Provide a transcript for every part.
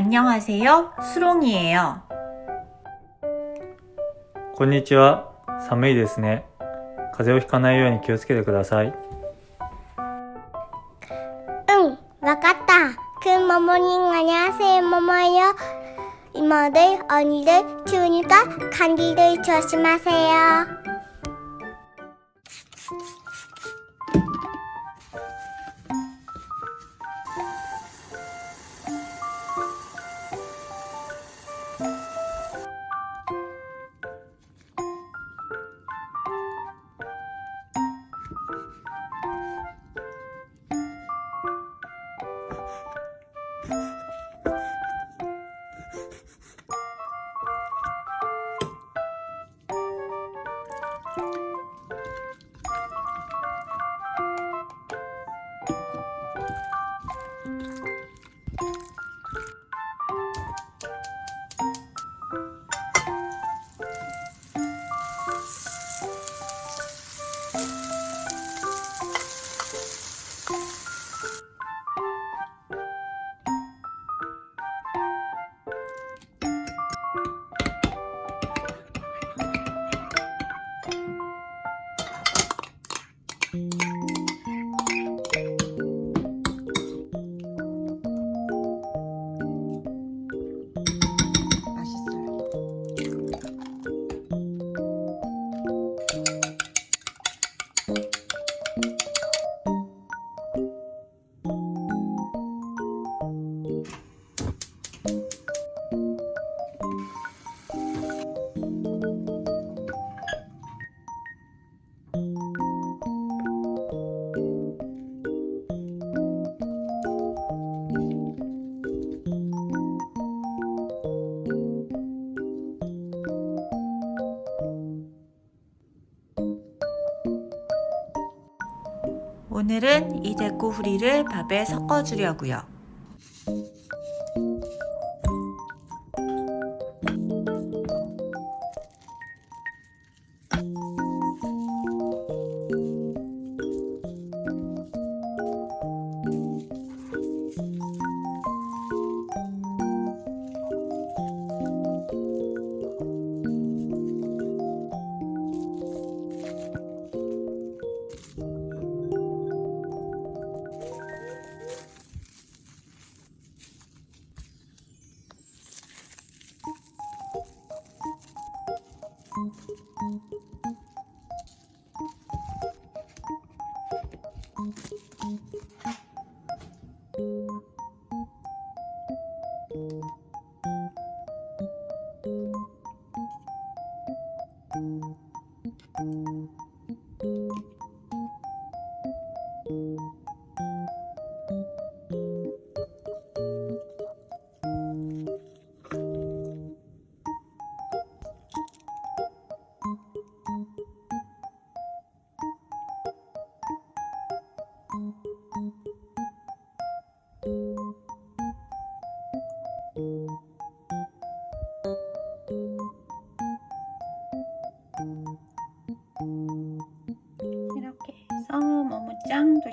안녕하세요. 수롱이에요. こんにちは。寒いですね。風邪をひかないように気をつけてください。 응, 와갔다. 큰 모모님 안녕하세요, 모모요. 이모들, 언니들, 추우니까 감기들 조심하세요. 오늘은 이 대구 후리를 밥에 섞어 주려고요. 이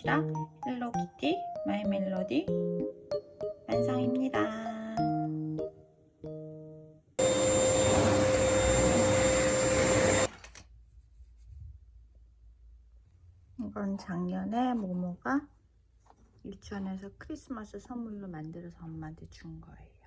도시락 헬로키티 마이 멜로디 완성입니다. 이건 작년에 모모가 유치원에서 크리스마스 선물로 만들어서 엄마한테 준 거예요.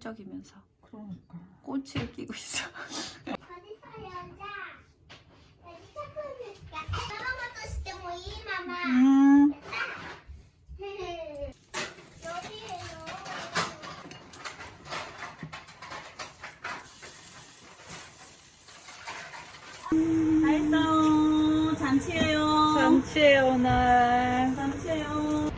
훌쩍이면서 그러니까 꼬치를 끼고 있어 음. 알싸 잔치예요. 잔치예요 오늘. 잔치예요.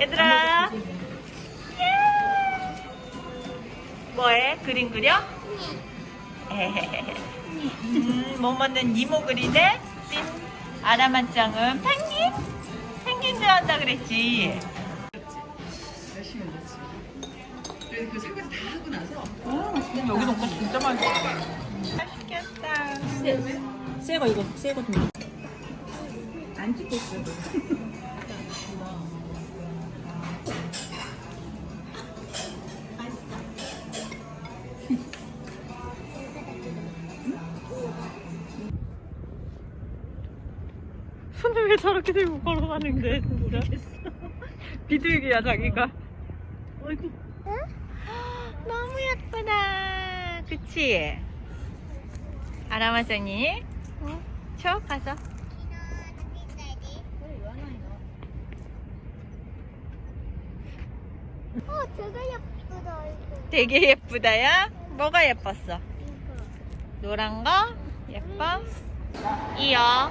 얘들아. 뭐해? 그림 그려? 음, 모모는 니모 그리네? 찐. 아라만짱은 펭귄? 펭귄 좋아한다 그랬지? 열심히 올렸지. 그래서 그 설거지 다 하고 나서 여기 놓고 진짜 맛있어. 맛있겠다. 새거 이거 새거 좀. 안 찍고 있어. 왜 저렇게 들고 걸어가는데 모르겠어. 비둘기야 자기가. 어이구. 너무 예쁘다. 그치? 아라마짱이. 어? 쳐 가서. 어, 되게 예쁘다, 이거. 되게 예쁘다야. 뭐가 예뻤어? 노란 거 예뻐? 이어.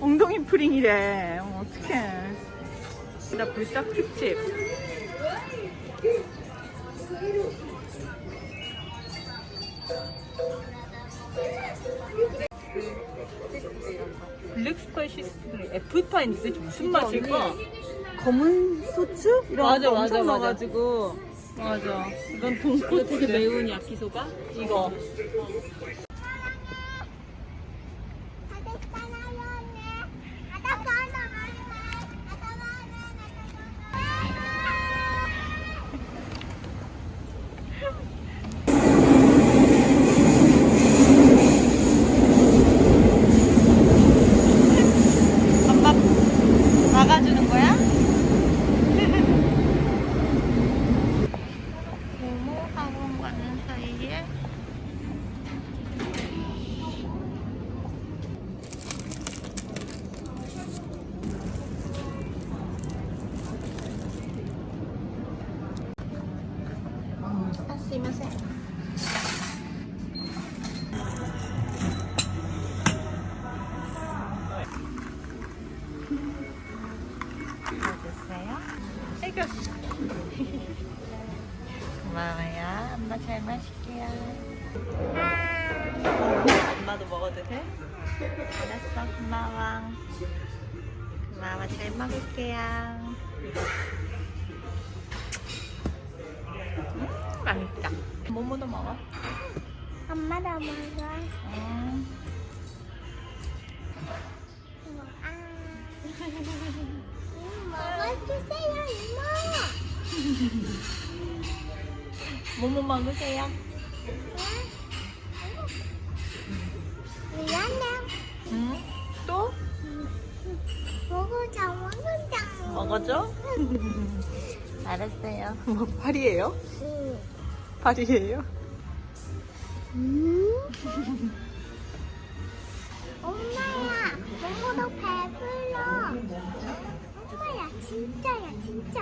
엉덩이 프링이래. 어, 어떡해. 나 불닭 특집. 블랙 스파이시 애플파인데 도대체 무슨 맛일까? 검은 소츠? 이런 맞아, 거 맞아, 엄청 맞아. 넣어가지고 맞아. 이건 돈코츠. 되게 매운 야키소바? 이거. 고마워. 고마워. 잘 먹을게요. 음, 맛있다. 모모도 먹어. 엄마도 먹어. 음. 아. 음, 먹어주세요, 이모. 모모 먹으세요. 먹어줘? 알았어요. 뭐 파리예요? 응. 파리예요? 음? 엄마야, 먹어도 배불러. 엄마야, 진짜야, 진짜.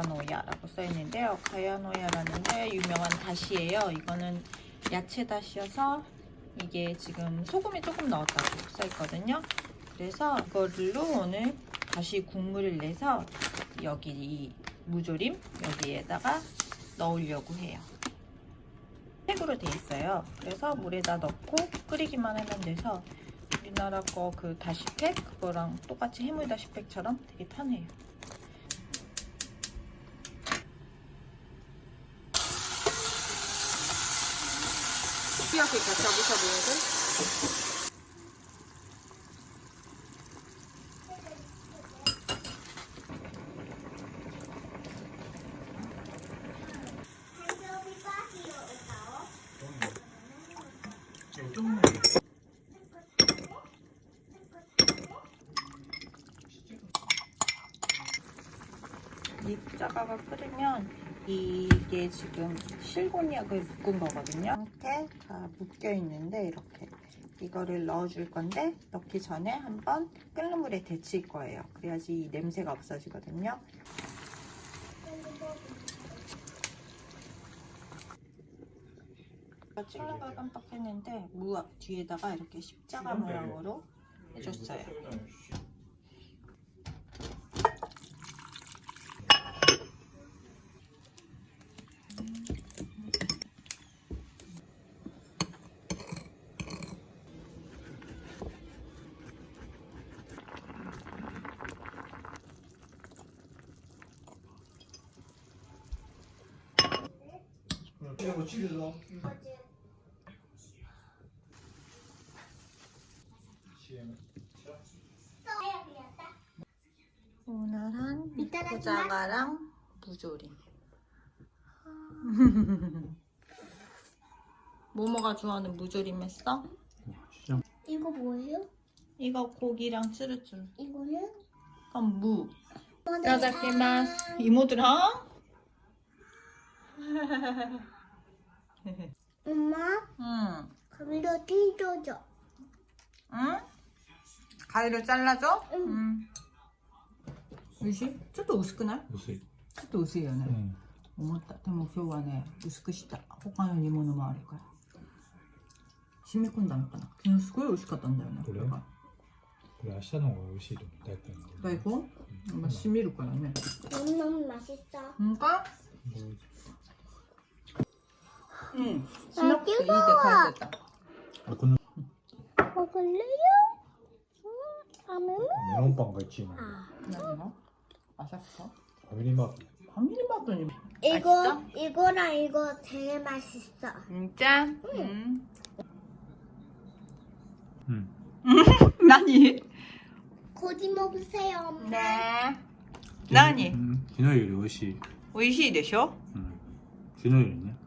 가야노야라고 써있는데요. 가야노야라는 게 유명한 다시예요. 이거는 야채 다시여서 이게 지금 소금이 조금 넣었다고 써있거든요. 그래서 이걸로 오늘 다시 국물을 내서 여기 이 무조림 여기에다가 넣으려고 해요. 팩으로 돼 있어요. 그래서 물에다 넣고 끓이기만 하면 돼서 우리나라 거 그 다시팩 그거랑 똑같이 해물 다시팩처럼 되게 편해요. 이렇게 샤브샤브를 입자가가 끓으면 이게 지금 실곤약을 묶은 거거든요. 이렇게 다 묶여 있는데 이렇게 이거를 넣어줄 건데 넣기 전에 한번 끓는 물에 데칠 거예요. 그래야지 이 냄새가 없어지거든요. 걸 깜빡했는데 무앞 뒤에다가 이렇게 십자가 모양으로 해줬어요. 오늘은 고자가랑 무조림. 모모가 좋아하는 무조림 했어? 이거 뭐예요? 이거 고기랑 츠르츠르. 이거는? 그럼 무. 네. 짜자키마스. 이모들아? 엄마, 응. 가위로 찢어줘. 응? 가위로 잘라줘? 응. 응. 美味しいちょっと薄くない薄いちょっと薄いよね、うん思ったでも今日はね薄くした他の煮物もあるから染み込んだのかな昨日すごい美味しかったんだよねこれだからこれ明日の方が美味しいと思う大根大根、まあ、染みるからね 너무 맛있어. 뭔가? 뭐, 응 아, 시럽도 이제 뜨거워. 갈 때다 아, 그는 먹을래요? 응, 안 먹을래? 메론빵 같이 있는 나는 아삭어? 파미리마트 파미리 마트니 이거, 이거랑 이거 되게 맛있어. 진짜? 응. 응 나니? 고기 먹으세요, 엄마. 네. 나니? うん昨日より美味しい美味しいでしょうん昨日よりね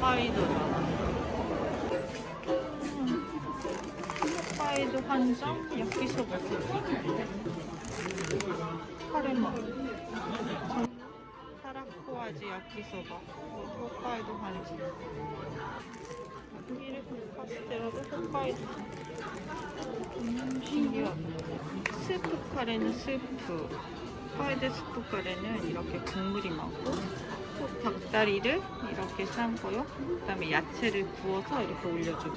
홋카이도잖아 홋카이도 한정 야키소바 카레마. 사라코아지 야키소바 홋카이도 한정 미르크 카스테라도 홋카이도. 음, 신기하다. 스프 카레는 스프. 홋카이도 스프 카레는 이렇게 국물이 많고 또 닭다리를 이렇게 삶고요. 그 다음에 야채를 구워서 이렇게 올려주고.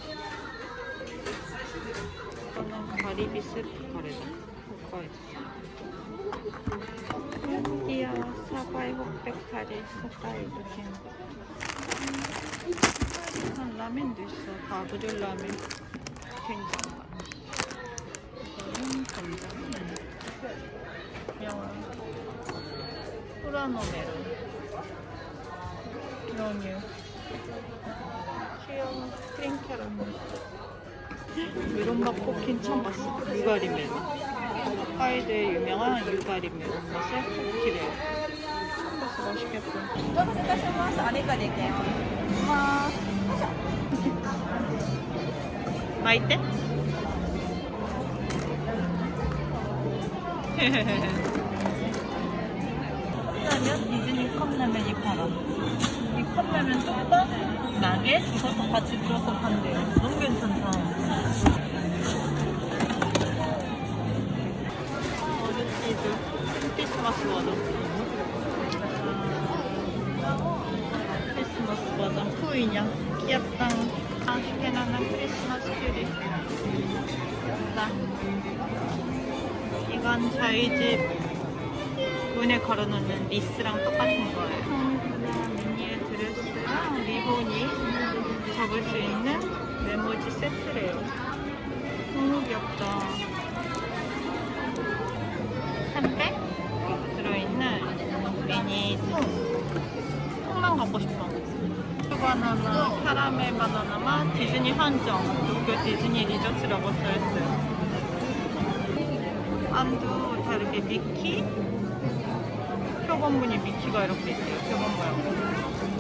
이거는 가리비 스프 카레다. 홋카이도. 여기야 사과의 흑백 카레 홋카이도 생. 한 라면도 있어. 가브릴 라면. 된장밥. 이거는 된장. 명함. 후라노메론. 연유 귀여워 크림 캐러멜 메론맛 포킨 처음 봤어 유가리 메론. 홋카이도의 유명한 유가리 메론 맛의 포키래요. 맛있겠다. 맛있대? 컵라면 디즈니 컵라면이 팔아. 컵라면 뚝떡, 나게 이것도 같이 들어서 판대요. 너무 괜찮다. 어저씨도 크리스마스 과자. 크리스마스 버전 후이냐? 귀엽다. 맛있게 나는 크리스마스 큐리. 귀엽다. 이건 저희 집 문에 걸어놓는 리스랑 똑같은 거예요. 리본이 접을 수 있는 메모지 세트래요. 너무 귀엽다. 300 들어있는 미니 통. 통만 갖고 싶어. 바나나, 카라멜 바나나만 디즈니 한정, 도쿄 디즈니 리조트라고 써있어요. 안도 다르게 미키, 표본무늬 미키가 이렇게 있대요. 표본 모양.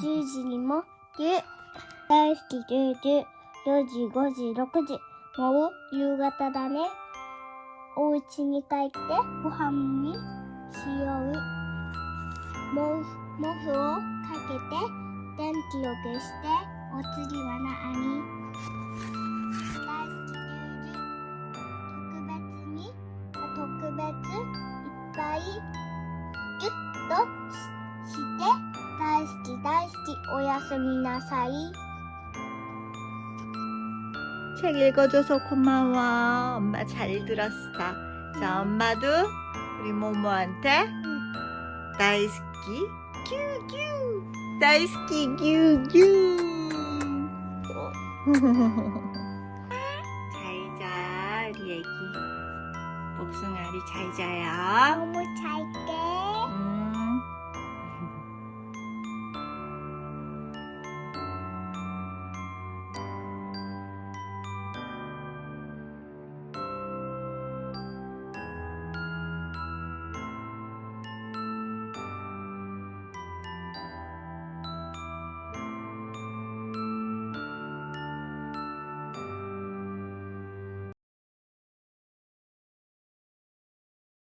10時にもギュ大好きルール4時5時6時もう夕方だね。お家に帰ってご飯にしよう。毛布毛布をかけて電気を消してお次は何大好きルール特別に特別いっぱい 스미나사이 책 읽어줘서 고마워. 엄마 잘 들었어. 자, 엄마도 우리 모모한테 나이스키 큐큐 나이스키 큐큐 잘자 우리 애기 복숭아리 잘 자요. 너무 잘게.